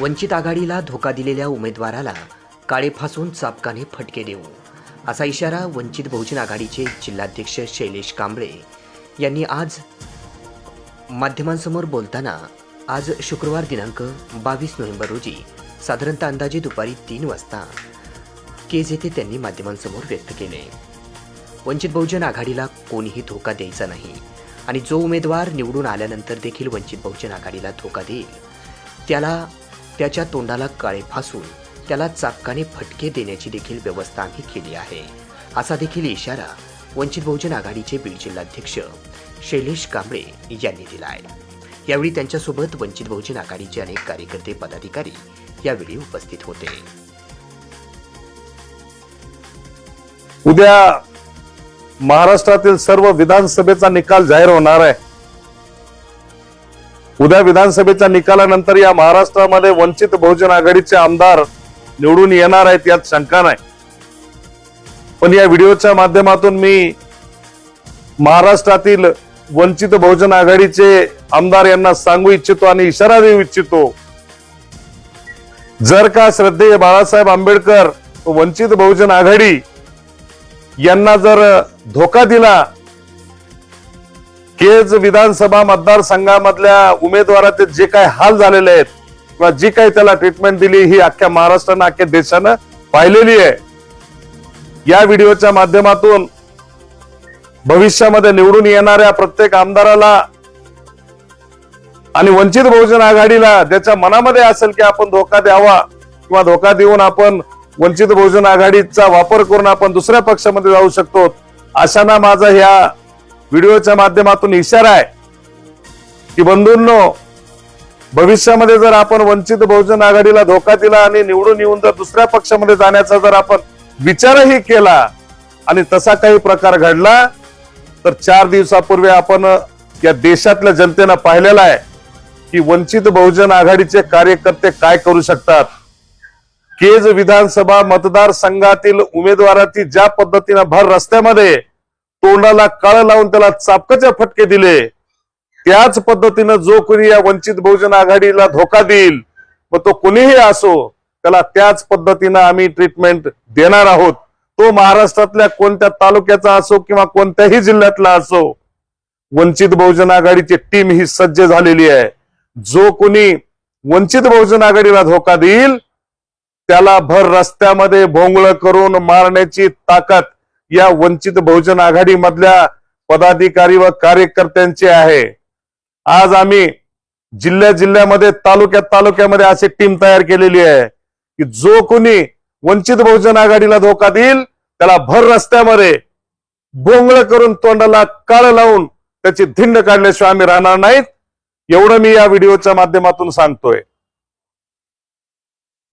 वंचित आघाडीला धोका दिलेल्या उमेदवाराला काळे फासून चापकाने फटके देऊ असा इशारा वंचित बहुजन आघाडीचे जिल्हाध्यक्ष शैलेश कांबळे यांनी आज माध्यमांसमोर बोलताना आज शुक्रवार दिनांक बावीस नोव्हेंबर रोजी साधारणतः अंदाजे दुपारी तीन वाजता केज येथे त्यांनी माध्यमांसमोर व्यक्त केले. वंचित बहुजन आघाडीला कोणीही धोका द्यायचा नाही आणि जो उमेदवार निवडून आल्यानंतर देखील वंचित बहुजन आघाडीला धोका देईल त्याला त्याच्या तोंडाला काळे फासून त्याला चापकाने फटके देण्याची देखील व्यवस्था आम्ही केली आहे. असा देखील इशारा वंचित बहुजन आघाडीचे बीड जिल्हाध्यक्ष शैलेश कांबळे यांनी दिला आहे यावेळी त्यांच्यासोबत वंचित बहुजन आघाडीचे अनेक कार्यकर्ते पदाधिकारी यावेळी उपस्थित होते. उद्या महाराष्ट्रातील सर्व विधानसभेचा निकाल जाहीर होणार आहे. उद्या विधानसभेच्या निकालानंतर या महाराष्ट्रामध्ये वंचित बहुजन आघाडीचे आमदार निवडून येणार आहेत यात शंका नाही. पण या व्हिडिओच्या माध्यमातून मी महाराष्ट्रातील वंचित बहुजन आघाडीचे आमदार यांना सांगू इच्छितो आणि इशारा देऊ इच्छितो. जर का श्रद्धेय बाळासाहेब आंबेडकर वंचित बहुजन आघाडी यांना जर धोका दिला केज विधानसभा मतदारसंघामधल्या उमेदवाराचे जे काही हाल झालेले आहेत किंवा जी काही त्याला ट्रीटमेंट दिली ही अख्ख्या महाराष्ट्रानं अख्ख्या देशानं पाहिलेली आहे. या व्हिडिओच्या माध्यमातून भविष्यामध्ये निवडून येणाऱ्या प्रत्येक आमदाराला आणि वंचित बहुजन आघाडीला ज्याच्या मनामध्ये असेल की आपण धोका द्यावा किंवा धोका देऊन आपण वंचित बहुजन आघाडीचा वापर करून आपण दुसऱ्या पक्षामध्ये जाऊ शकतो अशांना माझा ह्या व्हिडिओच्या माध्यमातून इशारा आहे की बंधूंनो भविष्यामध्ये जर आपण वंचित बहुजन आघाडीला धोका दिला आणि निवडून येऊन जर दुसऱ्या पक्षामध्ये जाण्याचा जर आपण विचारही केला आणि तसा काही प्रकार घडला तर चार दिवसापूर्वी आपण या देशातल्या जनतेनं पाहिलेला आहे की वंचित बहुजन आघाडीचे कार्यकर्ते काय करू शकतात. केज विधानसभा मतदारसंघातील उमेदवाराची ज्या पद्धतीनं भर रस्त्यामध्ये तोंडाला काळ लावून त्याला चापकाचे फटके दिले. त्याच पद्धतीनं जो कोणी या वंचित बहुजन आघाडीला धोका देईल मग तो कोणीही असो त्याला त्याच पद्धतीनं आम्ही ट्रीटमेंट देणार आहोत. तो महाराष्ट्रातल्या कोणत्या तालुक्याचा असो किंवा कोणत्याही जिल्ह्यातला असो वंचित बहुजन आघाडीची टीम ही सज्ज झालेली आहे. जो कोणी वंचित बहुजन आघाडीला धोका देईल त्याला भर रस्त्यामध्ये भोंगळ करून मारण्याची ताकद या वंचित बहुजन आघाडी मधल्या पदाधिकारी व कार्यकर्त्यांचे आहे. आज आम्ही जिल्ह्या जिल्ह्यामध्ये तालुक्यात तालुक्यामध्ये अशी टीम तयार केलेली आहे की जो कोणी वंचित बहुजन आघाडीला धोका देईल त्याला भर रस्त्यामध्ये भोंगळ करून तोंडाला काळ लावून त्याची धिंड काढल्याशिवाय आम्ही राहणार नाहीत. एवढं मी या व्हिडिओच्या माध्यमातून सांगतोय.